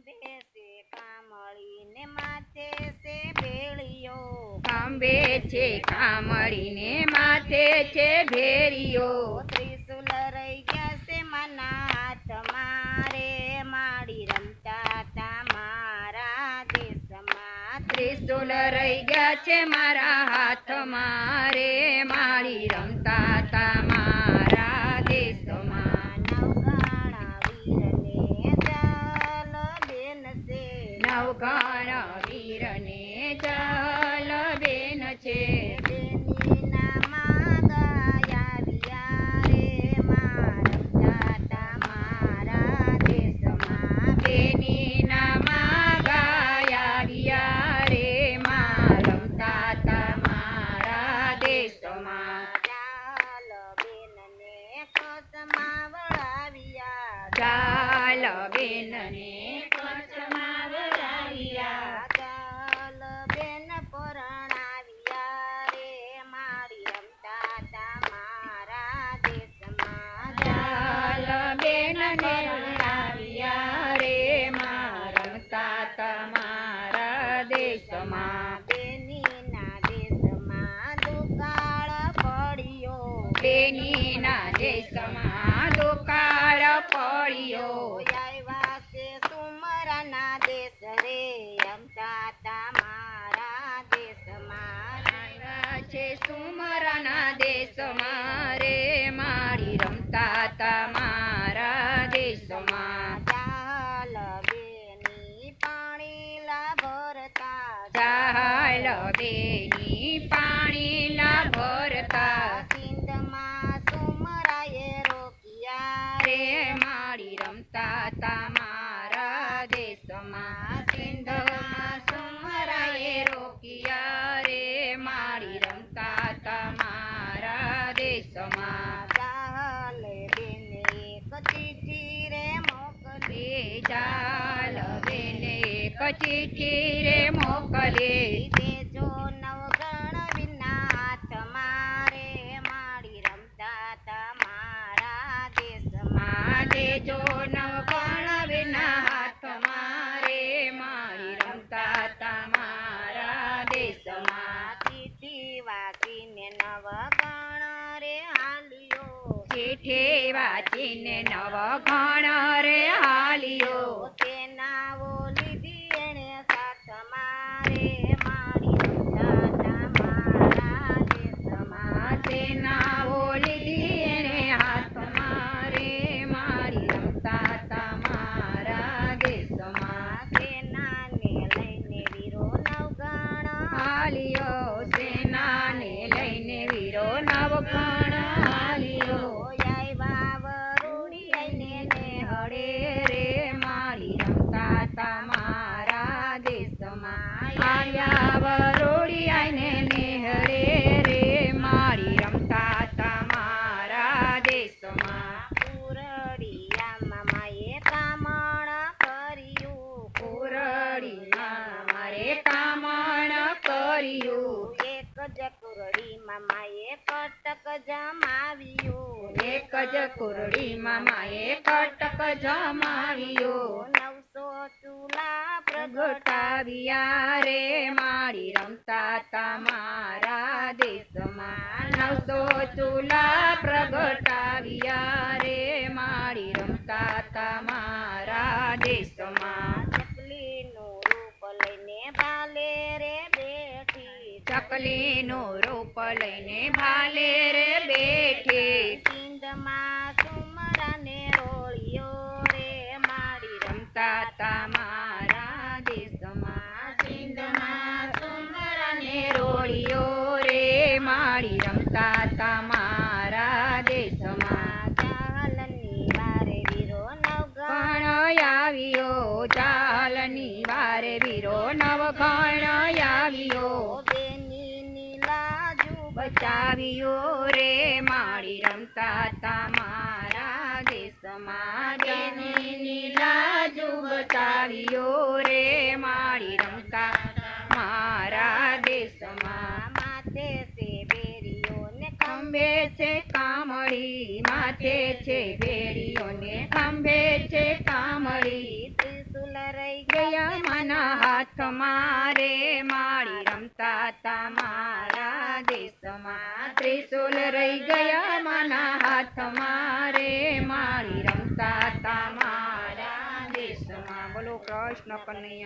ખંભે છે કામળીને માથે છે ભેળિયો. ખંભે છે કામળીને માથે છે ભેરીઓ ત્રિશુલ રહી ગયા છે માના હાથ મારે. માડી રમતા તા મારા દેશમાં. ત્રિશુલ રહી ગયા છે મારા હાથમાં રે માળી રમતા તા મારા ચાલ બેનને કચ્છમાં વળાવ્યા ચાલ બેન પરણાવ્યા રે મારી રમતા મારા દેશમાં આવ્યા છે સુમરના દેશ રે. રમતા તા મારા દેશમાં મારા. છે સુમરના દેશમાં રે મારી રમતા તા મારા દેશમાં ચાલ બેની પાણી લા ભરતા ચાલ બેની રમતા તા મારા દેશમાં સિંધમાં સુમરાએ રોકિયા રે. મારી રમતા તા મારા દેશમાં ચાલ બેને એક ચીઠી રે મોકલી. ચાલ બેને એક ચીઠી મોકલે. ચીઠી નવ ગણ રે હાલ્યો. ચીઠી વાંચીને નવગણ રે હાલ્યો. સેનાઓ લીધી એણે સાથ મારે. God. જ કુરડીમાં કટક જમાવ્યો. એક જ કુરડી માએ કટક જમાવ્યો. નવસો ચૂલા પ્રગટાવ્યા રે મારી રમતા તમારા મારા દેશમાં. નવસો ચૂલા પ્રગટાવ્યા રે મારી રમતા તમારા મારા દેશમાં. ચકલીનું રૂપ લઈને ભાલે રે બચાવ્યો રે માળી રમતા તા મારા દેશમાં જેની લાજુ બચાવ્યો રે માળી રમતા મારા દેશમાં માથે છે બેરીઓ ને ખંભે છે કામળી, માથે છે બેરીઓને ખંભે છે કામળી. ત્રિશુલ રહી મના હાથમાં રે માળી રમતા તા મારા દેશમાં ત્રિશુલ રહી ગયા મના હાથમાં રે મારી રમતા તા મારા દેશમાં બોલો કૃષ્ણ કનૈયા